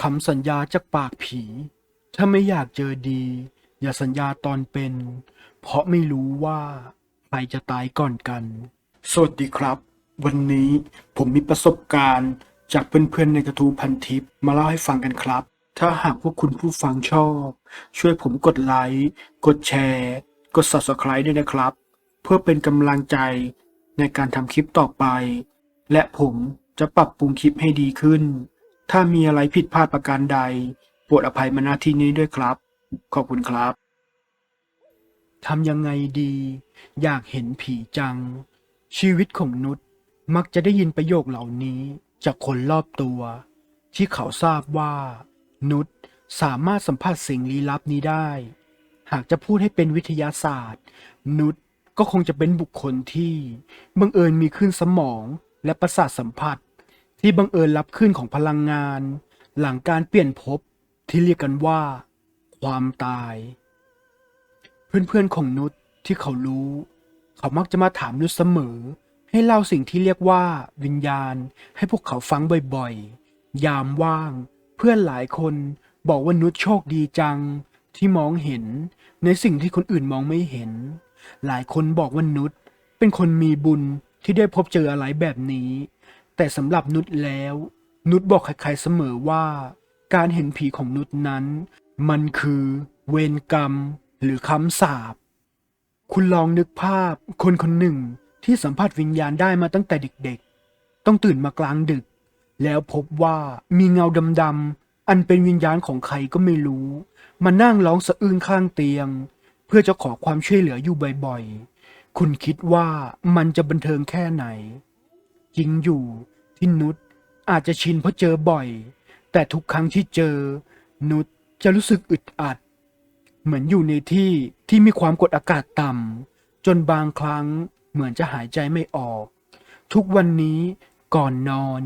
คำสัญญาจากปากผี ถ้าไม่อยากเจอดี อย่าสัญญาตอนเป็น เพราะไม่รู้ว่าใครจะตายก่อนกัน สวัสดีครับ วันนี้ผมมีประสบการณ์จากเพื่อนๆในกระทูพันทิปมาเล่าให้ฟังกันครับ ถ้าหากพวกคุณผู้ฟังชอบ ช่วยผมกดไลค์ กดแชร์ กด subscribe ด้วยนะครับ เพื่อเป็นกำลังใจ ในการทำคลิปต่อไป และผมจะปรับปรุงคลิปให้ดีขึ้น ถ้ามีอะไรผิดพลาดประการใด โปรดอภัยมาณที่นี้ด้วยครับ ขอบคุณครับทำยังไงดี อยากเห็นผีจัง ชีวิตของนุชมักจะได้ยินประโยคเหล่านี้จากคนรอบตัว ที่เขาทราบว่า นุชสามารถสัมผัสสิ่งลี้ลับนี้ได้ หากจะพูดให้เป็นวิทยาศาสตร์ นุช ก็คงจะเป็นบุคคลที่บังเอิญมีคลื่นสมองและประสาทสัมผัส ที่บังเอิญรับคลื่นของพลังงาน หลังการเปลี่ยนภพที่เรียกกันว่า ความตาย เพื่อนๆของนุชที่เขารู้ เขามักจะมาถามนุชเสมอ ให้เล่าสิ่งที่เรียกว่าวิญญาณให้พวกเขาฟังบ่อยๆ ยามว่าง เพื่อนหลายคนบอกว่านุชโชคดีจังที่มองเห็นในสิ่งที่คนอื่นมองไม่เห็น หลายคนบอกว่านุชเป็นคนมีบุญที่ได้พบเจออะไรแบบนี้ แต่สำหรับนุชแล้ว นุชบอกใครๆเสมอว่า การเห็นผีของนุชนั้น มันคือเวรกรรมหรือคำสาปคุณลองนึกภาพคนคนหนึ่งที่สัมผัสวิญญาณได้มาตั้งแต่เด็กๆ ต้องตื่นมากลางดึก แล้วพบว่ามีเงาดำๆอันเป็นวิญญาณของใครก็ไม่รู้ มานั่งร้องสะอื้นข้างเตียง เพื่อจะขอความช่วยเหลืออยู่บ่อยๆ คุณคิดว่ามันจะบันเทิงแค่ไหน จริงอยู่ที่นุชอาจจะชินเพราะเจอบ่อย แต่ทุกครั้งที่เจอ นุชจะรู้สึกอึดอัด เหมือนอยู่ในที่ที่มีความกดอากาศต่ำจนบางครั้งเหมือนจะหายใจไม่ออก ทุกวันนี้ก่อนนอน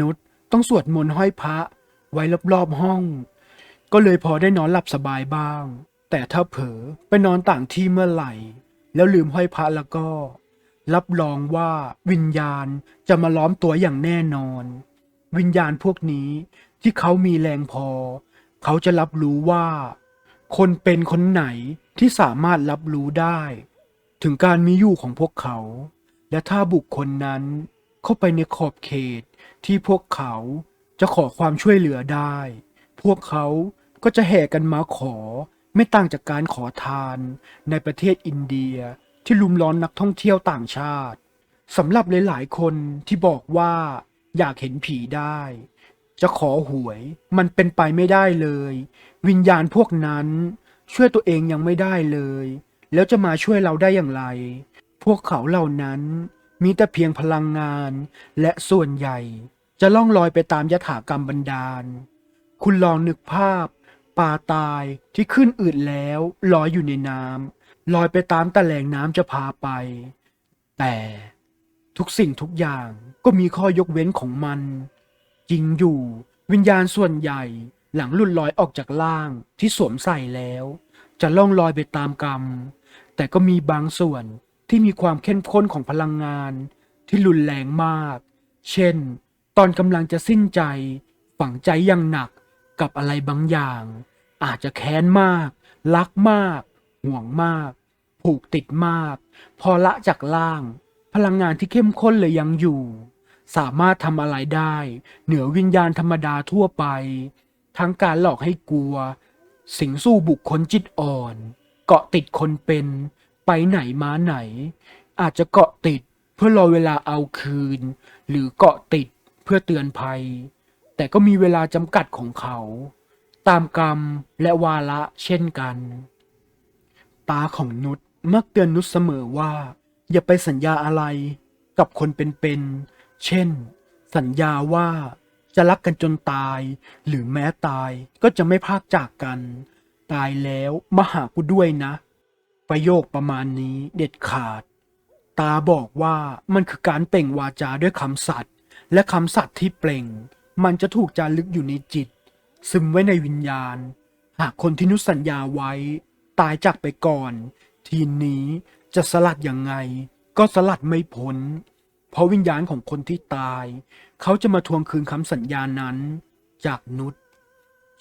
นุชต้องสวดมนต์ห้อยพระไว้รอบๆห้อง ก็เลยพอได้นอนหลับสบายบ้าง แต่ถ้าเผลอไปนอนต่างที่เมื่อไหร่ แล้วลืมห้อยพระแล้วก็ รับรองว่าวิญญาณจะมาล้อมตัวอย่างแน่นอน วิญญาณพวกนี้ที่เขามีแรงพอ เขาจะรับรู้ว่า คนเป็นคนไหนที่สามารถรับรู้ได้ ถึงการมีอยู่ของพวกเขา และถ้าบุคคลนั้นเข้าไปในขอบเขตที่พวกเขาจะขอความช่วยเหลือได้ พวกเขาก็จะแห่กันมาขอ ไม่ต่างจากการขอทานในประเทศอินเดียที่ลุมล้อนนักท่องเที่ยวต่างชาติสำหรับหลายๆ คนที่บอกว่าอยากเห็นผีได้ จะขอหวยมันเป็นไปไม่ได้เลย วิญญาณพวกนั้น ช่วยตัวเองยังไม่ได้เลย แล้วจะมาช่วยเราได้อย่างไร พวกเขาเหล่านั้นมีแต่เพียงพลังงาน และส่วนใหญ่จะล่องลอยไปตามยถากรรมบันดาล คุณลองนึกภาพ ปลาตายที่ขึ้นอืดแล้วลอยอยู่ในน้ำลอยไปตามต่แหลงน้ำจะพาไป แต่ทุกสิ่งทุกอย่างก็มีข้อยกเว้นของมัน จริงอยู่วิญญาณส่วนใหญ่หลังหลุดลอยออกจากล่างที่สวมใส่แล้ว จะล่องลอยไปตามกรรม แต่ก็มีบางส่วนที่มีความเข้มข้นของพลังงานที่รุนแรงมาก เช่น ตอนกำลังจะสิ้นใจ ฝังใจอย่างหนักกับอะไรบางอย่าง อาจจะแค้นมาก รักมาก ห่วงมาก ผูกติดมาก พอละจากล่าง พลังงานที่เข้มข้นเลยยังอยู่ สามารถทำอะไรได้ เหนือวิญญาณธรรมดาทั่วไป ทั้งการหลอกให้กลัว สิงสู้บุคคลจิตอ่อน เกาะติดคนเป็น ไปไหนมาไหน อาจจะเกาะติดเพื่อรอเวลาเอาคืน หรือเกาะติดเพื่อเตือนภัย แต่ก็มีเวลาจำกัดของเขา ตามกรรมและวาระเช่นกันตาของนุชมักเตือนนุชเสมอว่า อย่าไปสัญญาอะไรกับคนเป็นๆเช่น สัญญาว่าจะรักกันจนตาย หรือแม้ตายก็จะไม่พากจากกัน ตายแล้วมาหากูด้วยนะ ประโยคประมาณนี้เด็ดขาด ตาบอกว่ามันคือการเปล่งวาจาด้วยคำสัตย์และคำสัตย์ที่เปล่ง มันจะถูกจารึกอยู่ในจิต ซึมไว้ในวิญญาณ หากคนที่นุสสัญญาไว้ ตายจากไปก่อน ทีนี้จะสลัดยังไง ก็สลัดไม่พ้น เพราะวิญญาณของคนที่ตาย เขาจะมาทวงคืนคำสัญญานั้น จากนุช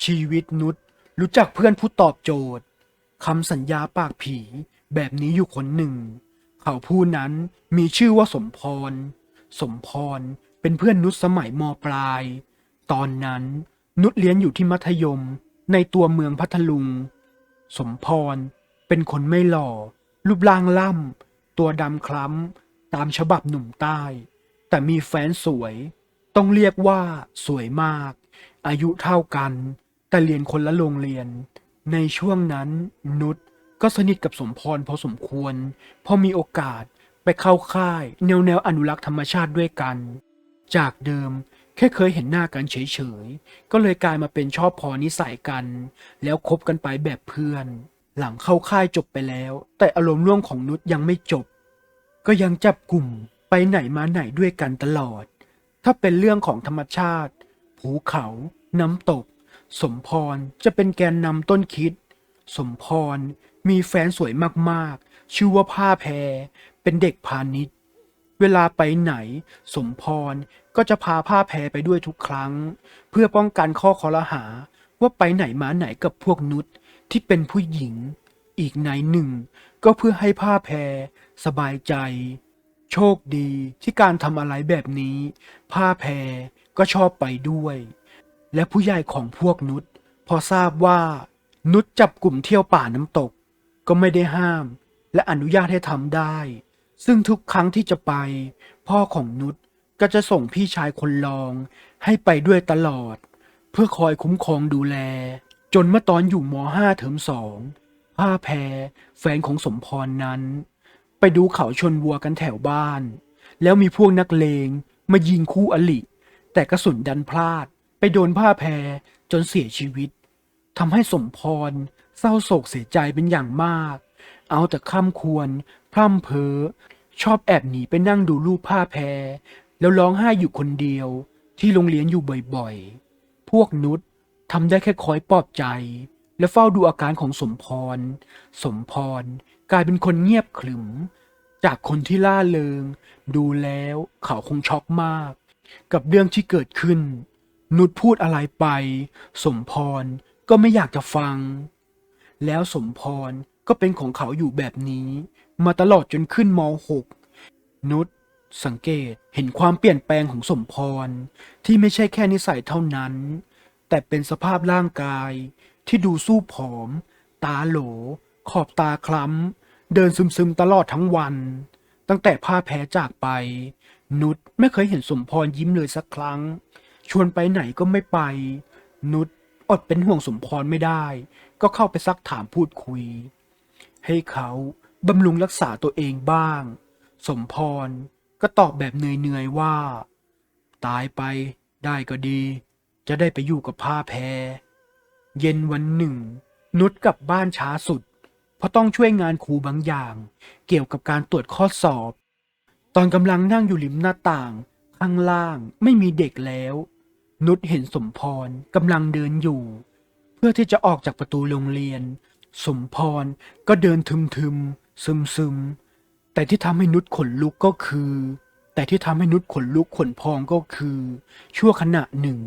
ชีวิตนุชรู้จักเพื่อนผู้ตอบโจทย์คำสัญญาปากผีแบบนี้อยู่คนหนึ่ง เขาผู้นั้นมีชื่อว่าสมพร สมพรเป็นเพื่อนนุชสมัยมปลาย ตอนนั้น นุชเรียนอยู่ที่มัธยมในตัวเมืองพัทลุง สมพร เป็นคนไม่หล่อ รูปร่างล่ำ ตัวดำคล้ำ ตามฉบับหนุ่มใต้ แต่มีแฟนสวย ต้องเรียกว่าสวยมาก อายุเท่ากัน แต่เรียนคนละโรงเรียน ในช่วงนั้นนุชก็สนิทกับสมพรพอสมควร พอมีโอกาสไปเข้าค่าย แนวแนวอนุรักษ์ธรรมชาติด้วยกัน จากเดิม แค่เคยเห็นหน้ากันเฉยๆ ก็เลยกลายมาเป็นชอบพอนิสัยกัน แล้วคบกันไปแบบเพื่อน หลังเข้าค่ายจบไปแล้ว แต่อารมณ์ร่วมของนุชยังไม่จบ ก็ยังจับกลุ่มไปไหนมาไหนด้วยกันตลอด ถ้าเป็นเรื่องของธรรมชาติ ภูเขา น้ำตก สมพรจะเป็นแกนนำต้นคิด สมพรมีแฟนสวยมากๆ ชื่อว่าผ้าแพรเป็นเด็กพาณิชย์ เวลาไปไหน สมพรก็จะพาผ้าแพรไปด้วยทุกครั้ง เพื่อป้องกันข้อคอรหา ว่าไปไหนมาไหนกับพวกนุชที่เป็นผู้หญิง อีกในหนึ่ง ก็เพื่อให้ผ้าแพรสบายใจ โชคดีที่การทำอะไรแบบนี้ ผ้าแพรก็ชอบไปด้วย และผู้ใหญ่ของพวกนุชพอทราบว่านุชจับกลุ่มเที่ยวป่าน้ำตก ก็ไม่ได้ห้าม และอนุญาตให้ทำได้ ซึ่งทุกครั้งที่จะไป พ่อของนุชก็จะส่งพี่ชายคนรองให้ไปด้วยตลอด เพื่อคอยคุ้มครองดูแล จนเมื่อตอนอยู่ม .5 เทอมสองผ้าแพรแฟนของสมพรนั้น ไปดูเขาชนวัวกันแถวบ้าน แล้วมีพวกนักเลงมายิงคู่อลิแต่กระสุนดันพลาด ไปโดนผ้าแพรจนเสียชีวิตทำให้สมพรเศร้าโศกเสียใจเป็นอย่างมาก เอาแต่ค่ำควร พร่ำเพ้อชอบแอบหนีไปนั่งดูรูปผ้าแพร แล้วร้องไห้อยู่คนเดียว ที่โรงเรียนอยู่บ่อยๆ พวกนุชทำได้แค่คอยปลอบใจ และเฝ้าดูอาการของสมพร สมพรกลายเป็นคนเงียบขรึม จากคนที่ล่าเริง ดูแล้วเขาคงช็อกมาก กับเรื่องที่เกิดขึ้น นุชพูดอะไรไป สมพรก็ไม่อยากจะฟัง แล้วสมพรก็เป็นของเขาอยู่แบบนี้ มาตลอดจนขึ้นม .6 นุชสังเกตเห็นความเปลี่ยนแปลงของสมพร ที่ไม่ใช่แค่นิสัยเท่านั้น แต่เป็นสภาพร่างกายที่ดูสู้ผอม ตาโหล ขอบตาคล้ำ เดินซึมๆตลอดทั้งวัน ตั้งแต่ผ้าแพ้จากไป นุชไม่เคยเห็นสมพรยิ้มเลยสักครั้ง ชวนไปไหนก็ไม่ไป นุชอดเป็นห่วงสมพรไม่ได้ ก็เข้าไปซักถามพูดคุย ให้เขา บำรุงรักษาตัวเองบ้าง สมพรก็ตอบแบบเหนื่อยๆว่า ตายไปได้ก็ดี จะได้ไปอยู่กับผ้าแพร เย็นวันหนึ่ง นุชกลับบ้านช้าสุด เพราะต้องช่วยงานครูบางอย่าง เกี่ยวกับการตรวจข้อสอบ ตอนกำลังนั่งอยู่ริมหน้าต่าง ข้างล่างไม่มีเด็กแล้ว นุชเห็นสมพรกำลังเดินอยู่ เพื่อที่จะออกจากประตูโรงเรียน สมพรก็เดินทึมๆ ซึมๆแต่ที่ทำให้นุชขนลุกก็คือ แต่ที่ทำให้นุชขนลุกขนพองก็คือ ชั่วขณะหนึ่ง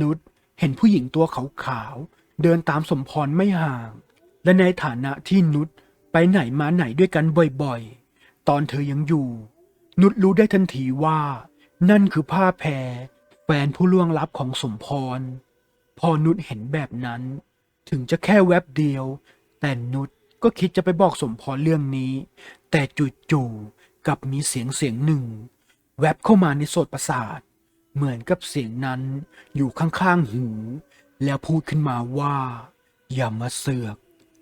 นุชเห็นผู้หญิงตัวขาวๆเดินตามสมพรไม่ห่าง และในฐานะที่นุชไปไหนมาไหนด้วยกันบ่อยๆ ตอนเธอยังอยู่ นุชรู้ได้ทันทีว่า นั่นคือผ้าแพรแฟนผู้ล่วงลับของสมพร พอนุชเห็นแบบนั้น ถึงจะแค่แวบเดียว แต่นุช ก็คิดจะไปบอกสมพรเรื่องนี้ แต่จู่ๆกับมีเสียงเสียงหนึ่ง แวบเข้ามาในโสตประสาท เหมือนกับเสียงนั้นอยู่ข้างๆหู แล้วพูดขึ้นมาว่า อย่ามาเสือก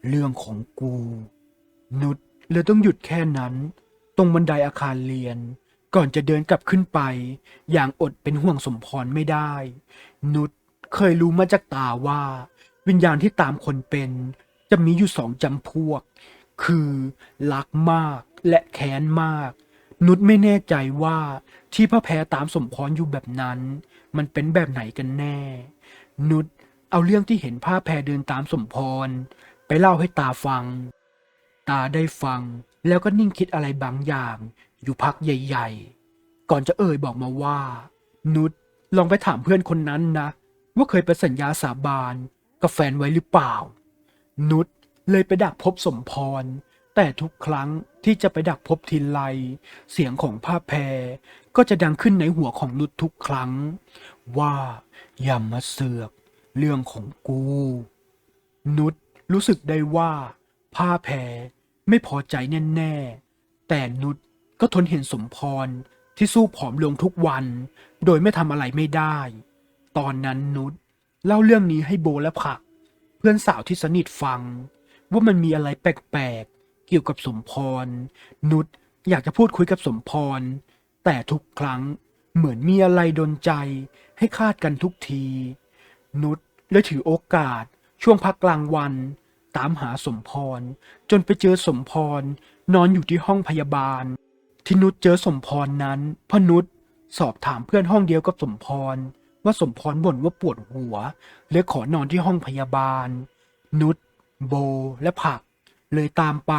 เรื่องของกู นุชเลยต้องหยุดแค่นั้น ตรงบันไดอาคารเรียน ก่อนจะเดินกลับขึ้นไป อย่างอดเป็นห่วงสมพรไม่ได้ นุชเคยรู้มาจากตาว่า วิญญาณที่ตามคนเป็น จะมีอยู่สองจำพวก คือรักมากและแค้นมาก นุชไม่แน่ใจว่าที่พระแพรตามสมพรอยู่แบบนั้น มันเป็นแบบไหนกันแน่ นุชเอาเรื่องที่เห็นผ้าแพรเดินตามสมพร ไปเล่าให้ตาฟัง ตาได้ฟังแล้วก็นิ่งคิดอะไรบางอย่าง อยู่พักใหญ่ ๆ ก่อนจะเอ่ยบอกมาว่า นุชลองไปถามเพื่อนคนนั้นนะ ว่าเคยไปสัญญาสาบานกับแฟนไว้หรือเปล่า นุชเลยไปดักพบสมพร แต่ทุกครั้งที่จะไปดักพบทีไรเสียงของผ้าแพรก็จะดังขึ้นในหัวของนุชทุกครั้ง ว่าอย่ามาเสือกเรื่องของกู นุชรู้สึกได้ว่า ผ้าแพรไม่พอใจแน่ๆแต่นุชก็ทนเห็นสมพรที่สู้ผอมลงทุกวัน โดยไม่ทำอะไรไม่ได้ ตอนนั้นนุชเล่าเรื่องนี้ให้โบและผัก เพื่อนสาวที่สนิทฟัง ว่ามันมีอะไรแปลกๆ เกี่ยวกับสมพร นุชอยากจะพูดคุยกับสมพร แต่ทุกครั้งเหมือนมีอะไรดนใจให้คาดกันทุกที นุชเลยถือโอกาส ช่วงพักกลางวัน ตามหาสมพร จนไปเจอสมพร นอนอยู่ที่ห้องพยาบาล ที่นุชเจอสมพรนั้นพนุชสอบถามเพื่อนห้องเดียวกับสมพร ว่าสมพรบ่นว่าปวดหัวเลยขอนอนที่ห้องพยาบาล นุชโบและผัก เลยตามไป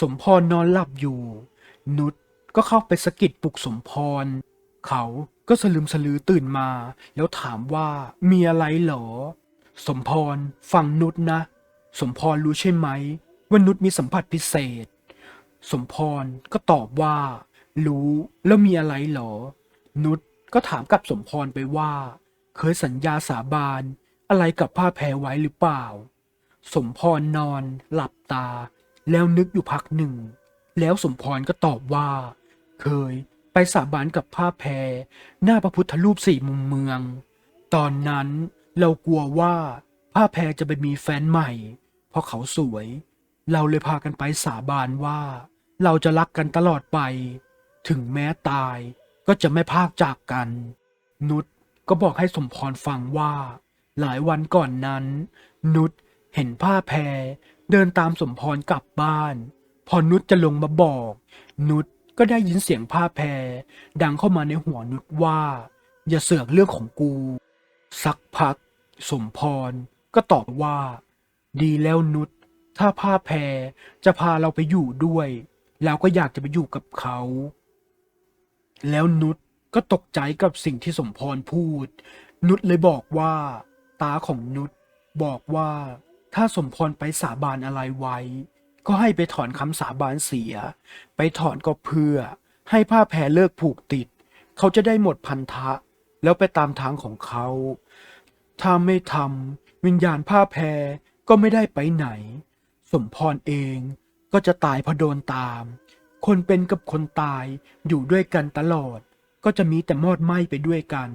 สมพรนอนหลับอยู่ นุชก็เข้าไปสะกิดปลุกสมพร เขาก็สลืมสลือตื่นมา แล้วถามว่ามีอะไรเหรอ สมพรฟังนุชนะ สมพรรู้ใช่ไหม ว่านุชมีสัมผัสพิเศษ สมพรก็ตอบว่า รู้แล้วมีอะไรเหรอ นุช ก็ถามกับสมพรไปว่า เคยสัญญาสาบานอะไรกับผ้าแพรไว้หรือเปล่า สมพรนอน หลับตา แล้วนึกอยู่พักหนึ่ง แล้วสมพรก็ตอบว่า เคยไปสาบานกับผ้าแพร หน้าพระพุทธรูปสี่มุมเมือง ตอนนั้นเรากลัวว่าผ้าแพรจะไปมีแฟนใหม่ เพราะเขาสวย เราเลยพากันไปสาบานว่า เราจะรักกันตลอดไป ถึงแม้ตาย ก็จะไม่พากจากกัน นุชก็บอกให้สมพรฟังว่า หลายวันก่อนนั้น นุชเห็นผ้าแพรเดินตามสมพรกลับบ้าน พอนุชจะลงมาบอก นุชก็ได้ยินเสียงผ้าแพรดังเข้ามาในหัวนุชว่า อย่าเสือกเรื่องของกู สักพัก สมพรก็ตอบว่า ดีแล้วนุชถ้าผ้าแพรจะพาเราไปอยู่ด้วย เราก็อยากจะไปอยู่กับเขา แล้วนุชก็ตกใจกับสิ่งที่สมพรพูด นุชเลยบอกว่า ตาของนุชบอกว่า ถ้าสมพรไปสาบานอะไรไว้ ก็ให้ไปถอนคำสาบานเสีย ไปถอนก็เพื่อ ให้ผ้าแพรเลิกผูกติด เขาจะได้หมดพันธะ แล้วไปตามทางของเขา ถ้าไม่ทำวิญญาณผ้าแพรก็ไม่ได้ไปไหน สมพรเองก็จะตายเพราะโดนตาม คนเป็นกับคนตายอยู่ด้วยกันตลอด ก็จะมีแต่มอดไหม้ไปด้วยกัน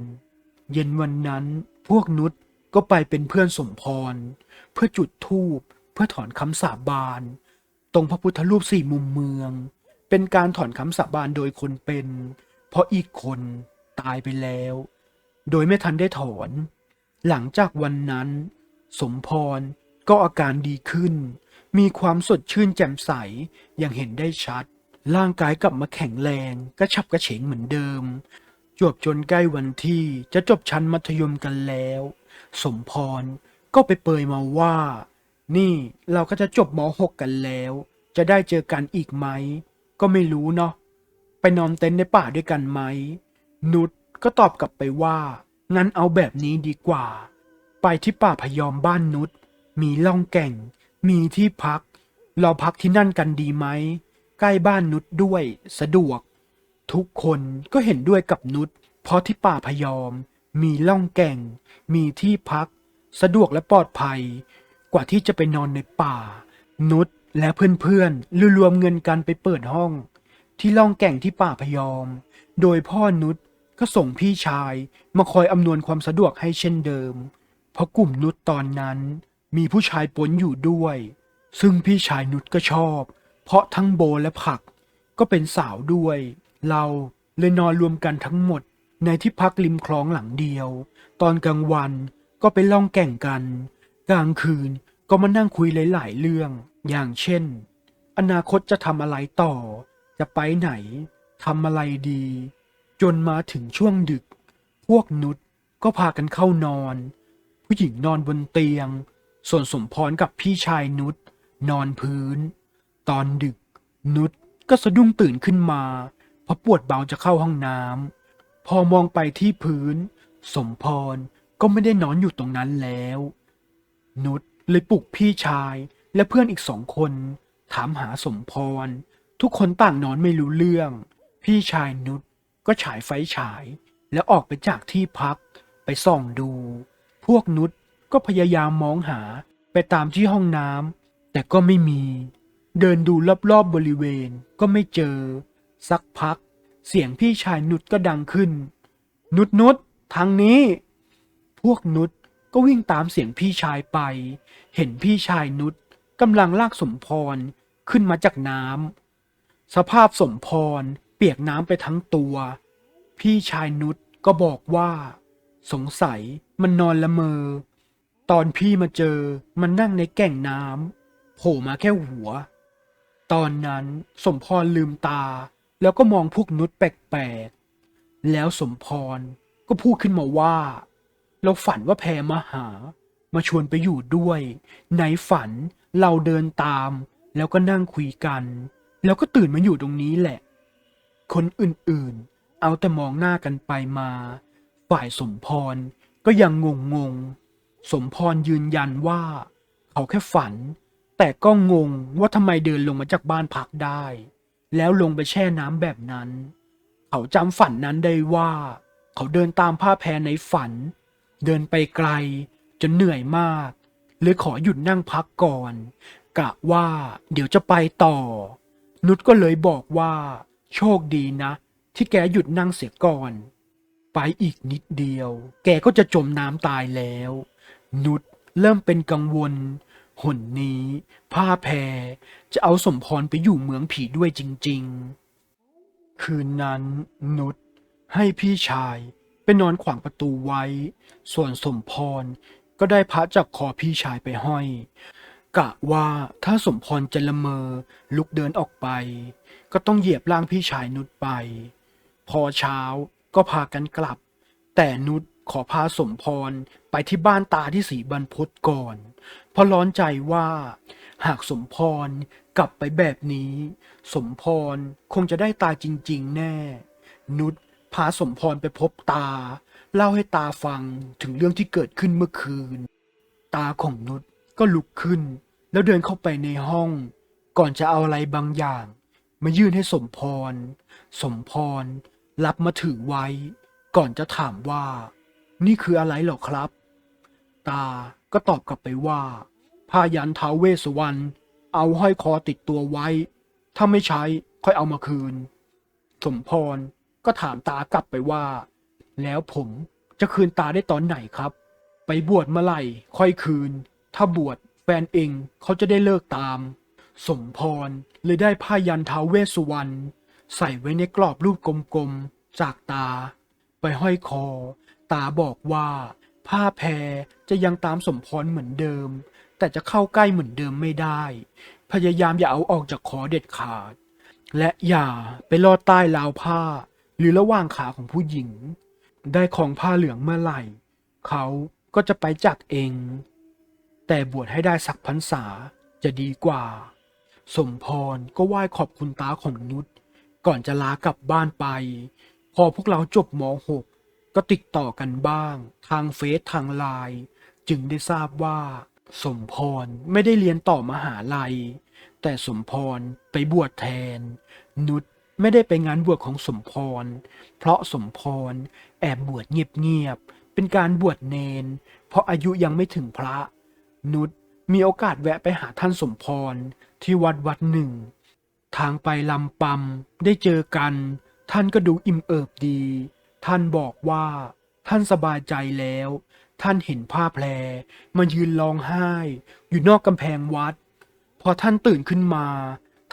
เย็นวันนั้นพวกนุชก็ไปเป็นเพื่อนสมพร เพื่อจุดธูปเพื่อถอนคำสาบาน ตรงพระพุทธรูปสี่มุมเมือง เป็นการถอนคำสาบานโดยคนเป็น เพราะอีกคนตายไปแล้ว โดยไม่ทันได้ถอน หลังจากวันนั้น สมพรก็อาการดีขึ้น มีความสดชื่นแจ่มใสอย่างเห็นได้ชัด ร่างกายกลับมาแข็งแรงกระชับกระเฉงเหมือนเดิม จวบจนใกล้วันที่จะจบชั้นมัธยมกันแล้ว สมพรก็ไปเปยมาว่า นี่เราก็จะจบม .6 กันแล้ว จะได้เจอกันอีกไหม ก็ไม่รู้เนาะไปนอนเต็นท์ในป่าด้วยกันไหม นุชก็ตอบกลับไปว่า งั้นเอาแบบนี้ดีกว่า ไปที่ป่าพยอมบ้านนุชมีล่องแก่ง มีที่พัก เราพักที่นั่นกันดีไหม ใกล้บ้านนุชด้วย สะดวก ทุกคนก็เห็นด้วยกับนุชเพราะที่ป่าพยอม มีล่องแก่ง มีที่พัก สะดวกและปลอดภัย กว่าที่จะไปนอนในป่า นุชและเพื่อนๆรวมเงินกันไปเปิดห้อง ที่ล่องแก่งที่ป่าพยอม โดยพ่อนุชก็ส่งพี่ชายมาคอยอำนวยความสะดวกให้เช่นเดิม เพราะกลุ่มนุชตอนนั้นมีผู้ชายปนอยู่ด้วย ซึ่งพี่ชายนุชก็ชอบ เพราะทั้งโบและผักก็เป็นสาวด้วย เราเลยนอนรวมกันทั้งหมดในที่พักริมคลองหลังเดียว ตอนกลางวันก็ไปล่องแก่งกัน กลางคืนก็มานั่งคุยหลาย ๆ เรื่อง อย่างเช่น อนาคตจะทำอะไรต่อ จะไปไหนทำอะไรดี จนมาถึงช่วงดึก พวกนุชก็พากันเข้านอน ผู้หญิงนอนบนเตียง ส่วนสมพรกับพี่ชายนุชนอนพื้น ตอนดึก นุชก็สะดุ้งตื่นขึ้นมา เพราะปวดเบาจะเข้าห้องน้ำพอมองไปที่พื้น สมพรก็ไม่ได้นอนอยู่ตรงนั้นแล้ว นุชเลยปลุกพี่ชายและเพื่อนอีกสองคน ถามหาสมพร ทุกคนต่างนอนไม่รู้เรื่อง พี่ชายนุชก็ฉายไฟฉาย แล้วออกไปจากที่พัก ไปส่องดู พวกนุชก็พยายามมองหาไปตามที่ห้องน้ำแต่ก็ไม่มี เดินดูรอบๆบบริเวณก็ไม่เจอ สักพัก เสียงพี่ชายนุชก็ดังขึ้น นุชนุชทางนี้ พวกนุชก็วิ่งตามเสียงพี่ชายไป เห็นพี่ชายนุชกำลังลากสมพรขึ้นมาจากน้ำสภาพสมพรเปียกน้ำไปทั้งตัว พี่ชายนุชก็บอกว่า สงสัยมันนอนละเมอ ตอนพี่มาเจอมันนั่งในแก่งน้ำโผล่มาแค่หัว ตอนนั้นสมพรลืมตา แล้วก็มองพวกนุชแปลกๆ แล้วสมพรก็พูดขึ้นมาว่า เราฝันว่าแพรมาหา มาชวนไปอยู่ด้วย ในฝันเราเดินตาม แล้วก็นั่งคุยกัน แล้วก็ตื่นมาอยู่ตรงนี้แหละ คนอื่นๆ เอาแต่มองหน้ากันไปมา ฝ่ายสมพรก็ยังงงงๆสมพรยืนยันว่า เขาแค่ฝัน แต่ก็งงว่าทำไมเดินลงมาจากบ้านพักได้ แล้วลงไปแช่น้ำแบบนั้น เขาจำฝันนั้นได้ว่า เขาเดินตามผ้าแพรในฝัน เดินไปไกล จนเหนื่อยมากเลยขอหยุดนั่งพักก่อน กะว่าเดี๋ยวจะไปต่อ นุชก็เลยบอกว่า โชคดีนะ ที่แกหยุดนั่งเสียก่อน ไปอีกนิดเดียว แกก็จะจมน้ำตายแล้ว นุชเริ่มเป็นกังวล หนนี้ ผ้าแพรจะเอาสมพรไปอยู่เมืองผีด้วยจริง ๆ คืนนั้นนุชให้พี่ชายไปนอนขวางประตูไว้ ส่วนสมพรก็ได้พระจากคอพี่ชายไปห้อย กะว่าถ้าสมพรจะละเมอลุกเดินออกไป ก็ต้องเหยียบร่างพี่ชายนุชไป พอเช้าก็พากันกลับ แต่นุชขอพาสมพรไปที่บ้านตาที่สีบรรพตก่อน เพราะร้อนใจว่า หากสมพรกลับไปแบบนี้ สมพรคงจะได้ตายจริง ๆ แน่ นุชพาสมพรไปพบตา เล่าให้ตาฟังถึงเรื่องที่เกิดขึ้นเมื่อคืน ตาของนุชก็ลุกขึ้น แล้วเดินเข้าไปในห้อง ก่อนจะเอาอะไรบางอย่าง มายื่นให้สมพร สมพรรับมาถือไว้ ก่อนจะถามว่า นี่คืออะไรหรอครับ ตา ก็ตอบกลับไปว่าผ้ายันท้าเวสวรรณเอาห้อยคอติดตัวไว้ ถ้าไม่ใช้ค่อยเอามาคืน สมพรก็ถามตากลับไปว่า แล้วผมจะคืนตาได้ตอนไหนครับ ไปบวชเมื่อไหร่ค่อยคืน ถ้าบวชแฟนเองเขาจะได้เลิกตาม สมพรเลยได้ผ้ายันท้าเวสสุวรรณใส่ไว้ในกรอบรูปกลมๆจากตา ไปห้อยคอ ตาบอกว่า ผ้าแพร จะยังตามสมพรเหมือนเดิม แต่จะเข้าใกล้เหมือนเดิมไม่ได้ พยายามอย่าเอาออกจากคอเด็ดขาด และอย่าไปลอดใต้ราวผ้า หรือระหว่างขาของผู้หญิง ได้ของผ้าเหลืองเมื่อไหร่ เขาก็จะไปจากเอง แต่บวชให้ได้สักพรรษาจะดีกว่า สมพรก็ไหว้ขอบคุณตาของนุชก่อนจะลากลับบ้านไป พอพวกเราจบม .6 ก็ติดต่อกันบ้าง ทางเฟซทางไลน์ จึงได้ทราบว่า สมพรไม่ได้เรียนต่อมหาลัย แต่สมพรไปบวชแทน นุชไม่ได้ไปงานบวชของสมพร เพราะสมพรแอบบวชเงียบๆเป็นการบวชเนน เพราะอายุยังไม่ถึงพระ นุชมีโอกาสแวะไปหาท่านสมพรที่วัดวัดหนึ่ง ทางไปลำปำได้เจอกัน ท่านก็ดูอิ่มเอิบดี ท่านบอกว่าท่านสบายใจแล้ว ท่านเห็นผ้าแพรมายืนร้องไห้ อยู่นอกกำแพงวัด พอท่านตื่นขึ้นมา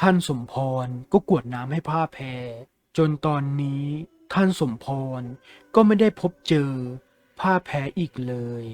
ท่านสมพรก็กวดน้ำให้ผ้าแพรจนตอนนี้ท่านสมพรก็ไม่ได้พบเจอผ้าแพรอีกเลย